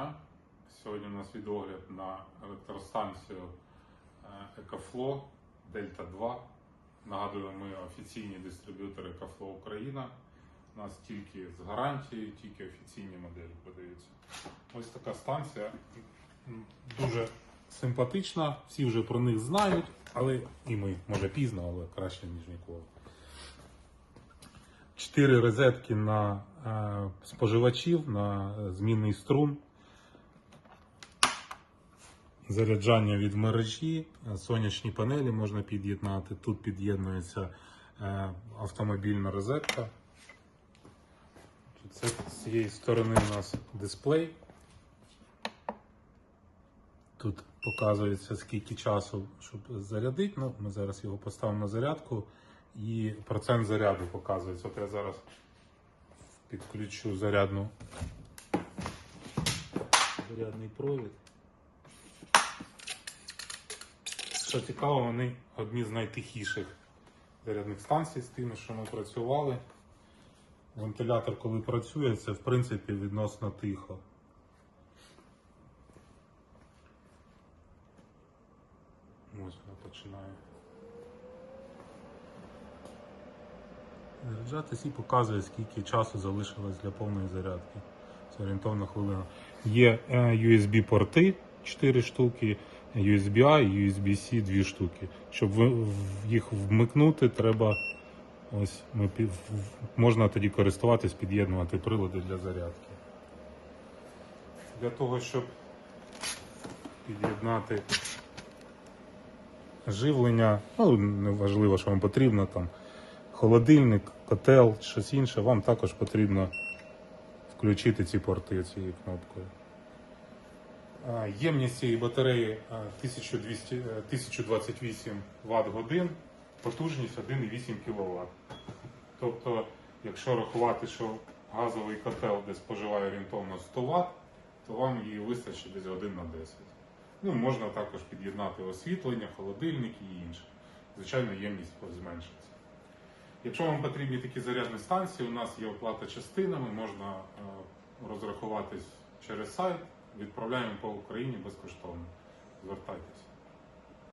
дня. Сьогодні у нас відогляд на електростанцію е, EcoFlow Delta 2. Нагадую, ми офіційні дистриб'ютори EcoFlow Україна. У нас тільки з гарантією, тільки офіційні моделі продаються. Ось така станція дуже симпатична. Всі вже про них знають, але і ми, може пізно, але краще, ніж ніколи. Чотири розетки на е, споживачів на е, змінний струм. Заряджання від мережі, е, сонячні панелі можна під'єднати. Тут під'єднується е, автомобільна розетка. Це з цієї сторони у нас дисплей. Тут показується скільки часу, щоб зарядити. Ну, ми зараз його поставимо на зарядку і процент заряду показується. От я зараз підключу зарядну зарядний провід. Що цікаво, вони одні з найтихіших зарядних станцій з тими, що ми працювали. Вентилятор, коли працює, це в принципі відносно тихо. Ось вона починає. Заряджатись і показує, скільки часу залишилось для повної зарядки. Це орієнтовна хвилина. Є е, USB-порти 4 штуки, USB-A і USB-C 2 штуки. Щоб їх вмикнути, треба ось ми можна тоді користуватись, під'єднувати прилади для зарядки. Для того, щоб під'єднати живлення, ну неважливо, що вам потрібно там холодильник, котел, щось інше, вам також потрібно включити ці порти цією кнопкою. А, Ємність цієї батареї 1200, е, 1028 Вт годин, потужність 1,8 кВт. Тобто, якщо рахувати, що газовий котел де споживає орієнтовно 100 Вт, то вам її вистачить десь годин на 10. Ну, можна також під'єднати освітлення, холодильник і інше. Звичайно, ємність зменшиться. Якщо вам потрібні такі зарядні станції, у нас є оплата частинами, можна е, розрахуватись через сайт, відправляємо по Україні безкоштовно. Звертайтеся.